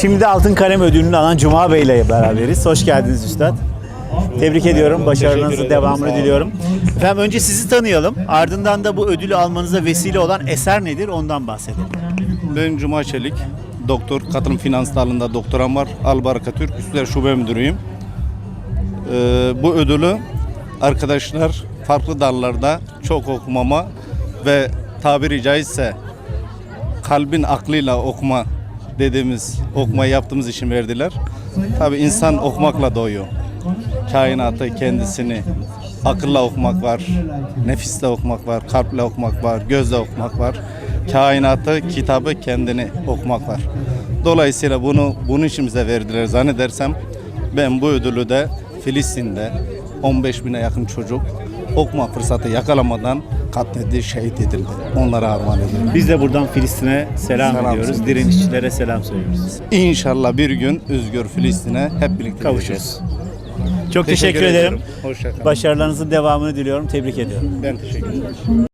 Şimdi de Altın Kalem ödülünü alan Cuma Bey ile beraberiz. Hoş geldiniz Üstad. Tebrik ediyorum. Başarılarınızın devamını diliyorum. Efendim önce sizi tanıyalım. Ardından da bu ödülü almanıza vesile olan eser nedir ondan bahsedelim. Ben Cuma Çelik, doktor, katılım finans dalında doktoram var. Albaraka Türk, Üstler Şube Müdürüyüm. Ee, bu ödülü arkadaşlar farklı dallarda çok okumama ve tabiri caizse kalbin aklıyla okuma dediğimiz okumayı yaptığımız için verdiler. Tabi insan okumakla doyuyor. Kainatı, kendisini akılla okumak var, nefisle okumak var, kalple okumak var, gözle okumak var. Kainatı, kitabı, kendini okumak var. Dolayısıyla bunu bunun için bize verdiler zannedersem ben bu ödülü de Filistin'de 15 bine yakın çocuk okuma fırsatı yakalamadan katledildi, şehit edildi. Onlara armağan ediyorum. Biz de buradan Filistin'e selam, Selam ediyoruz. söylüyoruz. Direnişçilere selam söylüyoruz. İnşallah bir gün Özgür Filistin'e hep birlikte Kavuşuruz. Çok teşekkür, ederim. Hoşça kalın. Başarılarınızın devamını diliyorum. Tebrik ediyorum. Ben teşekkür ederim.